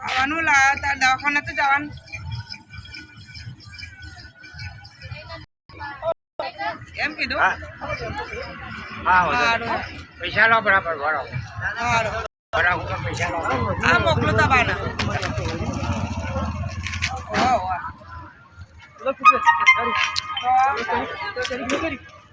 ખાવાનું લાવ્યા તાર દવાખાને તો જવાનું. એમ કીધું? હા. હા. પૈસા લો બરાબર ભરો બરાબર તો પૈસા લો. આ મોકલું તમારા વાહ વાહ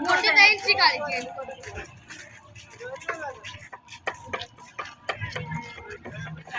मोठे ताईंची काळजी